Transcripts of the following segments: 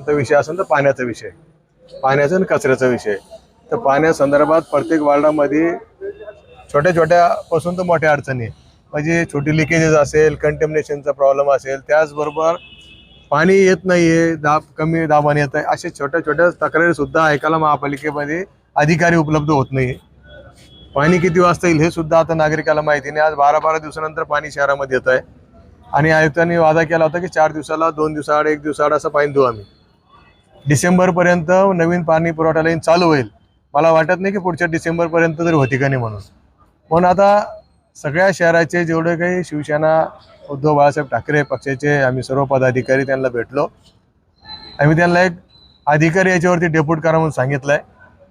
कोणता विषय असेल तर पाण्याचा विषय. पाण्याचा आणि कचऱ्याचा विषय. तर पाण्यासंदर्भात प्रत्येक वार्डामध्ये छोट्या छोट्यापासून तर मोठ्या अडचणी आहे. म्हणजे छोटी लिकेजेस असेल कंटेमिनेशनचा प्रॉब्लेम असेल त्याचबरोबर पाणी येत नाही आहे दाब कमी दाबाने येत आहे अशा छोट्या छोट्या तक्रारीसुद्धा ऐकायला महापालिकेमध्ये अधिकारी उपलब्ध होत नाही पाणी किती वाजता येईल हे सुद्धा आता नागरिकाला माहिती नाही. आज बारा बारा दिवसानंतर पाणी शहरामध्ये येत आहे. आणि आयुक्तांनी वादा केला होता की चार दिवसाला दोन दिवसाआड एक दिवसाआड असं पाणी देऊ आम्ही. डिसेंबरपर्यंत नवीन पाणी पुरवठा लाईन चालू होईल. मला वाटत नाही की पुढच्या डिसेंबरपर्यंत तरी होती का नाही म्हणून. पण आता सगळ्या शहराचे जेवढे काही शिवसेना उद्धव बाळासाहेब ठाकरे पक्षाचे आम्ही सर्व पदाधिकारी त्यांना भेटलो. आम्ही त्यांना एक अधिकारी याच्यावरती डेप्यूट करा म्हणून सांगितलं आहे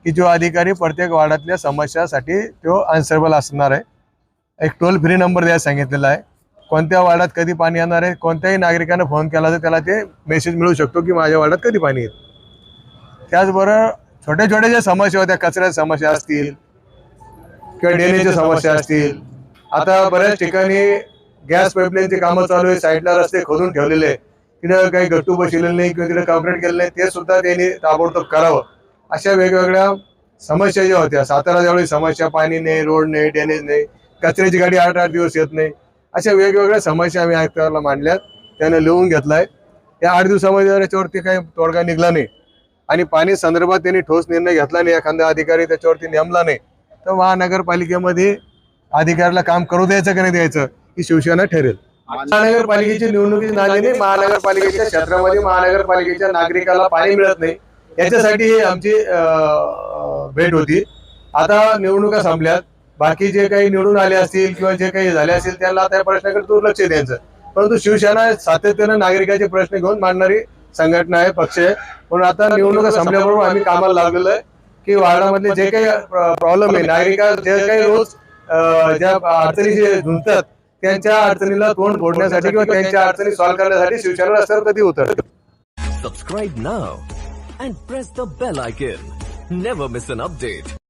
की जो अधिकारी प्रत्येक वार्डातल्या समस्यासाठी तो आन्सरेबल असणार आहे. एक टोल फ्री नंबर द्यायला सांगितलेला आहे. कोणत्या वार्डात कधी पाणी येणार आहे? कोणत्याही नागरिकानं फोन केला तर त्याला ते मेसेज मिळू शकतो की माझ्या वार्डात कधी पाणी येईल? त्याचबरोबर छोट्या छोट्या ज्या समस्या होत्या कचऱ्याच्या समस्या असतील किंवा ड्रेनेजच्या समस्या असतील. आता बऱ्याच ठिकाणी गॅस पाईपलाईनचे कामं चालू आहे साईडला रस्ते खोदून ठेवलेले. तिथं काही गट्टू बसलेले नाही किंवा तिथं कॉन्क्रीट केलेलं नाही ते सुद्धा त्यांनी ताबडतोब करावं. अशा वेगवेगळ्या समस्या ज्या होत्या सातारा जवळ समस्या पाणी नाही रोड नाही ड्रेनेज नाही कचऱ्याची गाडी आठ आठ दिवस येत नाही अशा वेगवेगळ्या समस्या आम्ही आयुक्ताला मांडल्यात. त्याने लिहून घेतलाय. या आठ दिवसामध्ये याच्यावरती काही तोडगा निघला नाही आणि पाणी संदर्भात त्यांनी ठोस निर्णय घेतला नाही. एखादा अधिकारी त्याच्यावरती नेमला नाही. तर महानगरपालिकेमध्ये अधिकाऱ्याला काम करू द्यायचं का नाही द्यायचं ही शिवसेना ठरेल. महानगरपालिकेची निवडणुकी झाली नाही. महानगरपालिकेच्या क्षेत्रामध्ये महानगरपालिकेच्या नागरिकाला पाणी मिळत नाही. याच्यासाठी ही आमची भेट होती. आता निवडणुका संपल्यात. बाकी जे काही निवडून आले असतील किंवा जे काही झाले असतील त्यांना त्या प्रश्नाकडे दुर्लक्ष द्यायचं परंतु शिवसेना सातत्यानं नागरिकाचे प्रश्न घेऊन मांडणारी संघटना आहे पक्ष आहे. म्हणून आता निवडणुका संपल्याबरोबर आम्ही कामाला लागलेलो आहे की वार्डामधले जे काही प्रॉब्लेम आहे नागरिका जे काही रोज ज्या ज्या जे झुंजतात त्यांच्या अडचणीला तोंड फोडण्यासाठी किंवा त्यांच्या अडचणी सॉल्व्ह करण्यासाठी शिवसेना रस्त्यावर कधी उतरत. Subscribe now and press the bell icon never miss an update